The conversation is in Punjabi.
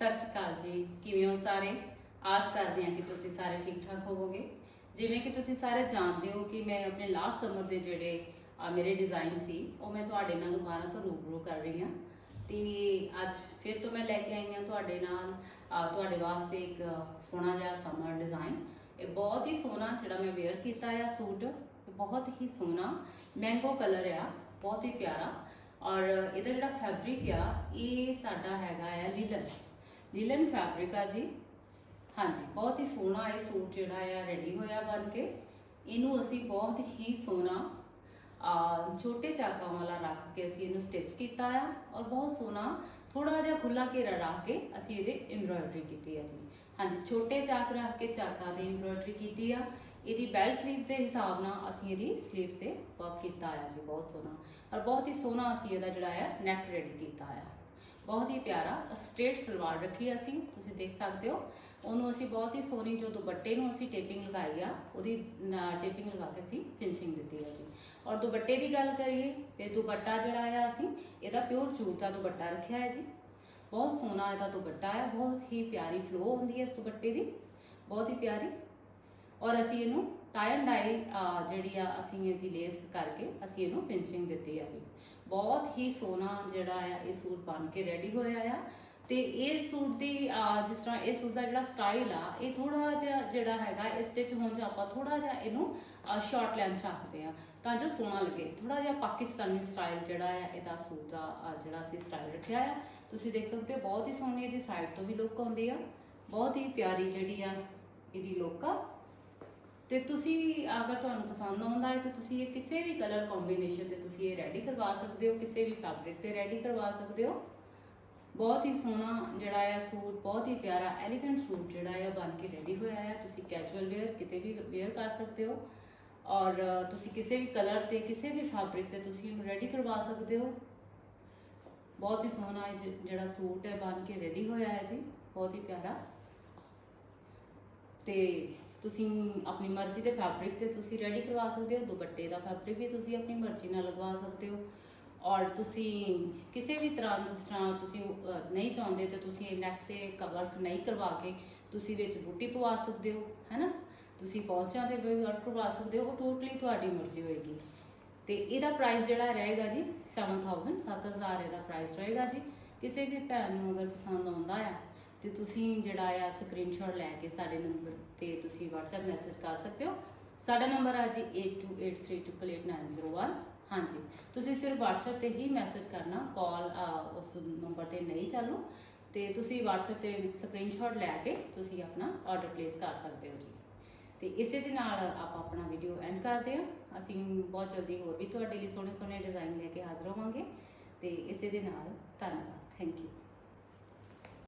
ਸਤਿ ਸ਼੍ਰੀ ਅਕਾਲ ਜੀ। ਕਿਵੇਂ ਹੋ ਸਾਰੇ? ਆਸ ਕਰਦੇ ਹਾਂ ਕਿ ਤੁਸੀਂ ਸਾਰੇ ਠੀਕ ਠਾਕ ਹੋਵੋਗੇ। ਜਿਵੇਂ ਕਿ ਤੁਸੀਂ ਸਾਰੇ ਜਾਣਦੇ ਹੋ ਕਿ ਮੈਂ ਆਪਣੇ ਲਾਸਟ ਸਮਰ ਦੇ ਜਿਹੜੇ ਮੇਰੇ ਡਿਜ਼ਾਈਨ ਸੀ, ਉਹ ਮੈਂ ਤੁਹਾਡੇ ਨਾਲ ਦੁਬਾਰਾ ਤੋਂ ਰੂਬਰੂ ਕਰ ਰਹੀ ਹਾਂ। ਤੇ ਅੱਜ ਫਿਰ ਤੋਂ ਮੈਂ ਲੈ ਕੇ ਆਈ ਹਾਂ ਤੁਹਾਡੇ ਨਾਲ ਤੁਹਾਡੇ ਵਾਸਤੇ ਇੱਕ ਸੋਹਣਾ ਜਿਹਾ ਸਮਰ ਡਿਜ਼ਾਈਨ ਇਹ ਬਹੁਤ ਹੀ ਸੋਹਣਾ ਜਿਹੜਾ ਮੈਂ ਵੇਅਰ ਕੀਤਾ ਆ ਸੂਟ ਬਹੁਤ ਹੀ ਸੋਹਣਾ ਮੈਂਗੋ ਕਲਰ ਆ, ਬਹੁਤ ਹੀ ਪਿਆਰਾ। ਔਰ ਇਹਦਾ ਜਿਹੜਾ ਫੈਬਰਿਕ ਆ, ਇਹ ਸਾਡਾ ਹੈਗਾ ਆ ਲੀਲਨ ਲੀਲਨ ਫੈਬਰਿਕ ਆ ਜੀ। ਹਾਂਜੀ, ਬਹੁਤ ਹੀ ਸੋਹਣਾ ਇਹ ਸੂਟ ਜਿਹੜਾ ਆ ਰੈਡੀ ਹੋਇਆ ਬਣ ਕੇ। ਇਹਨੂੰ ਅਸੀਂ ਬਹੁਤ ਹੀ ਸੋਹਣਾ, ਆ, ਛੋਟੇ ਚਾਕਾਂ ਵਾਲਾ ਰੱਖ ਕੇ ਅਸੀਂ ਇਹਨੂੰ ਸਟਿਚ ਕੀਤਾ ਆ ਔਰ ਬਹੁਤ ਸੋਹਣਾ ਥੋੜਾ ਜਿਹਾ ਖੁੱਲਾ ਘੇਰਾ ਰੱਖ ਕੇ ਅਸੀਂ ਇਹਦੇ ਐਮਬ੍ਰਾਇਡਰੀ ਕੀਤੀ ਆ ਜੀ। ਹਾਂਜੀ, ਛੋਟੇ ਚਾਕ ਰੱਖ ਕੇ ਚਾਕਾਂ ਤੇ ਐਮਬ੍ਰਾਇਡਰੀ ਕੀਤੀ ਆ। ਇਹਦੀ ਬੈਲ ਸਲੀਵ ਦੇ ਹਿਸਾਬ ਨਾਲ ਅਸੀਂ ਇਹਦੀ ਸਲੀਵ ਤੇ ਵਰਕ ਕੀਤਾ ਆ ਜੀ, ਬਹੁਤ ਸੋਹਣਾ। ਔਰ ਬਹੁਤ ਹੀ ਸੋਹਣਾ ਅਸੀਂ ਇਹਦਾ ਜਿਹੜਾ ਆ ਨੈਕ ਰੈਡੀ ਕੀਤਾ ਆ। ਬਹੁਤ ਹੀ ਪਿਆਰਾ ਸਟ੍ਰੇਟ ਸਲਵਾਰ ਰੱਖੀ ਆ ਅਸੀਂ, ਤੁਸੀਂ ਦੇਖ ਸਕਦੇ ਹੋ। ਉਹਨੂੰ ਅਸੀਂ ਬਹੁਤ ਹੀ ਸੋਹਣੀ ਜੋ ਦੁਪੱਟੇ ਨੂੰ ਅਸੀਂ ਟੇਪਿੰਗ ਲਗਾਈ ਆ, ਉਹਦੀ ਟੇਪਿੰਗ ਲਗਾ ਕੇ ਅਸੀਂ ਫਿਨਿਸ਼ਿੰਗ ਦਿੱਤੀ ਆ ਜੀ। ਔਰ ਦੁਪੱਟੇ ਦੀ ਗੱਲ ਕਰੀਏ ਤੇ ਦੁਪੱਟਾ ਜਿਹੜਾ ਆ ਅਸੀਂ, ਇਹਦਾ ਪਿਓਰ ਜੂਟ ਦਾ ਦੁਪੱਟਾ ਰੱਖਿਆ ਹੈ ਜੀ। ਬਹੁਤ ਸੋਹਣਾ ਇਹਦਾ ਦੁਪੱਟਾ ਹੈ ਬਹੁਤ ਹੀ ਪਿਆਰੀ ਫਲੋ ਹੁੰਦੀ ਹੈ ਇਸ ਦੁਪੱਟੇ ਦੀ। ਬਹੁਤ ਹੀ ਪਿਆਰੀ ਔਰ ਅਸੀਂ ਇਹਨੂੰ ਟਾਈ ਐਂਡ ਡਾਈ ਜਿਹੜੀ ਆ, ਅਸੀਂ ਇਹਦੀ ਲੇਸ ਕਰਕੇ ਅਸੀਂ ਇਹਨੂੰ ਫਿਨਿਸ਼ਿੰਗ ਦਿੱਤੀ ਆ ਜੀ। ਬਹੁਤ ਹੀ ਸੋਹਣਾ ਜਿਹੜਾ ਆ, ਇਹ ਸੂਟ ਬਣ ਕੇ ਰੈਡੀ ਹੋਇਆ ਆ। ਤੇ ਇਹ ਸੂਟ ਦੀ ਜਿਸ ਤਰ੍ਹਾਂ ਇਹ ਸੂਟ ਦਾ ਜਿਹੜਾ ਸਟਾਈਲ ਆ, ਇਹ ਥੋੜਾ ਜਿਹਾ ਜਿਹੜਾ ਹੈਗਾ ਇਹ ਸਟਿਚ ਹੋਣ ਚ ਆਪਾਂ ਥੋੜਾ ਜਿਹਾ ਇਹਨੂੰ ਸ਼ਾਰਟ ਲੈਂਥ ਰੱਖਦੇ ਆ, ਤਾਂ ਜੋ ਸੋਹਣਾ ਲੱਗੇ। ਥੋੜਾ ਜਿਹਾ ਪਾਕਿਸਤਾਨੀ ਸਟਾਈਲ ਜਿਹੜਾ ਆ, ਇਹਦਾ ਸੂਟ ਦਾ ਜਿਹੜਾ ਅਸੀਂ ਸਟਾਈਲ ਰੱਖਿਆ ਆ। ਤੁਸੀਂ ਦੇਖ ਸਕਦੇ ਹੋ, ਬਹੁਤ ਹੀ ਸੋਹਣੀ ਇਹਦੀ ਸਾਈਡ ਤੋਂ ਵੀ ਲੁੱਕ ਆਉਂਦੀ ਆ। ਬਹੁਤ ਹੀ ਪਿਆਰੀ ਜਿਹੜੀ ਆ, ਇਹਦੀ ਲੁੱਕ ਆ। ਤੇ ਤੁਸੀਂ ਅਗਰ ਤੁਹਾਨੂੰ ਪਸੰਦ ਆਉਂਦਾ ਹੈ ਤੇ ਤੁਸੀਂ ਇਹ ਕਿਸੇ ਵੀ ਕਲਰ ਕੰਬੀਨੇਸ਼ਨ ਤੇ ਤੁਸੀਂ ਇਹ ਰੈਡੀ ਕਰਵਾ ਸਕਦੇ ਹੋ, ਕਿਸੇ ਵੀ ਫੈਬਰਿਕ ਤੇ ਰੈਡੀ ਕਰਵਾ ਸਕਦੇ ਹੋ। ਬਹੁਤ ਹੀ ਸੋਹਣਾ ਜਿਹੜਾ ਆ ਸੂਟ, ਬਹੁਤ ਹੀ ਪਿਆਰਾ ਐਲੀਗੈਂਟ ਸੂਟ ਜਿਹੜਾ ਆ ਬਣ ਕੇ ਰੈਡੀ ਹੋਇਆ ਆ ਤੁਸੀਂ ਕੈਜੂਅਲ ਵੇਅਰ ਕਿਤੇ ਵੀ ਵੇਅਰ ਕਰ ਸਕਦੇ ਹੋ ਔਰ ਤੁਸੀਂ ਕਿਸੇ ਵੀ ਕਲਰ ਤੇ, ਕਿਸੇ ਵੀ ਫੈਬਰਿਕ ਤੇ ਤੁਸੀਂ ਇਹਨੂੰ ਰੈਡੀ ਕਰਵਾ ਸਕਦੇ ਹੋ। ਬਹੁਤ ਹੀ ਸੋਹਣਾ ਇਹ ਜਿਹੜਾ ਸੂਟ ਹੈ ਬਣ ਕੇ ਰੈਡੀ ਹੋਇਆ ਹੈ ਜੀ, ਬਹੁਤ ਹੀ ਪਿਆਰਾ। ਤੇ ਤੁਸੀਂ ਆਪਣੀ ਮਰਜ਼ੀ ਦੇ ਫੈਬਰਿਕ ਤੇ ਤੁਸੀਂ ਰੈਡੀ ਕਰਵਾ ਸਕਦੇ ਹੋ, ਦੁਪੱਟੇ ਦਾ ਫੈਬਰਿਕ ਵੀ ਤੁਸੀਂ ਆਪਣੀ ਮਰਜ਼ੀ ਨਾਲ ਲਗਵਾ ਸਕਦੇ ਹੋ। ਔਰ ਤੁਸੀਂ ਕਿਸੇ ਵੀ ਤਰ੍ਹਾਂ ਜਿਸ ਤਰ੍ਹਾਂ ਤੁਸੀਂ ਨਹੀਂ ਚਾਹੁੰਦੇ ਤੇ ਤੁਸੀਂ ਨੈਕ ਤੇ ਵਰਕ ਨਹੀਂ ਕਰਵਾ ਕੇ ਤੁਸੀਂ ਵਿੱਚ ਬੂਟੀ ਪਵਾ ਸਕਦੇ ਹੋ, ਹੈਨਾ? ਤੁਸੀਂ ਪੌਂਚਿਆਂ ਤੇ ਵੀ ਵਰਕ ਕਰਵਾ ਸਕਦੇ ਹੋ, ਉਹ ਟੋਟਲੀ ਤੁਹਾਡੀ ਮਰਜ਼ੀ ਹੋਏਗੀ। ਤੇ ਇਹਦਾ ਪ੍ਰਾਈਸ ਜਿਹੜਾ ਰਹੇਗਾ ਜੀ 7000 7000 ਇਹਦਾ ਪ੍ਰਾਈਸ ਰਹੇਗਾ ਜੀ। ਕਿਸੇ ਵੀ ਭੈਣ ਨੂੰ ਅਗਰ ਪਸੰਦ ਆਉਂਦਾ ਆ ਤੇ ਤੁਸੀਂ ਜਿਹੜਾ ਆ ਸਕਰੀਨਸ਼ਾਟ ਲੈ ਕੇ ਸਾਡੇ ਨੰਬਰ ਤੇ ਤੁਸੀਂ WhatsApp ਮੈਸੇਜ ਕਰ ਸਕਦੇ ਹੋ। ਸਾਡਾ ਨੰਬਰ ਆ ਜੀ 8283888901 ਹਾਂਜੀ, ਤੁਸੀਂ ਸਿਰਫ WhatsApp ਤੇ ਹੀ ਮੈਸੇਜ ਕਰਨਾ ਕਾਲ ਉਸ ਨੰਬਰ ਤੇ ਨਹੀਂ ਚਾਲੂ। ਤੇ ਤੁਸੀਂ WhatsApp ਤੇ ਸਕਰੀਨਸ਼ਾਟ ਲੈ ਕੇ ਤੁਸੀਂ ਆਪਣਾ ਆਰਡਰ ਪਲੇਸ ਕਰ ਸਕਦੇ ਹੋ ਜੀ। ਤੇ ਇਸੇ ਦੇ ਨਾਲ ਆਪਾਂ ਆਪਣਾ ਵੀਡੀਓ ਐਂਡ ਕਰਦੇ ਹਾਂ। ਅਸੀਂ ਬਹੁਤ ਜਲਦੀ ਹੋਰ ਵੀ ਤੁਹਾਡੇ ਲਈ ਸੋਹਣੇ ਸੋਹਣੇ ਡਿਜ਼ਾਈਨ ਲੈ ਕੇ ਹਾਜ਼ਰ ਹੋਵਾਂਗੇ। ਤੇ ਇਸੇ ਦੇ ਨਾਲ ਧੰਨਵਾਦ। Thank you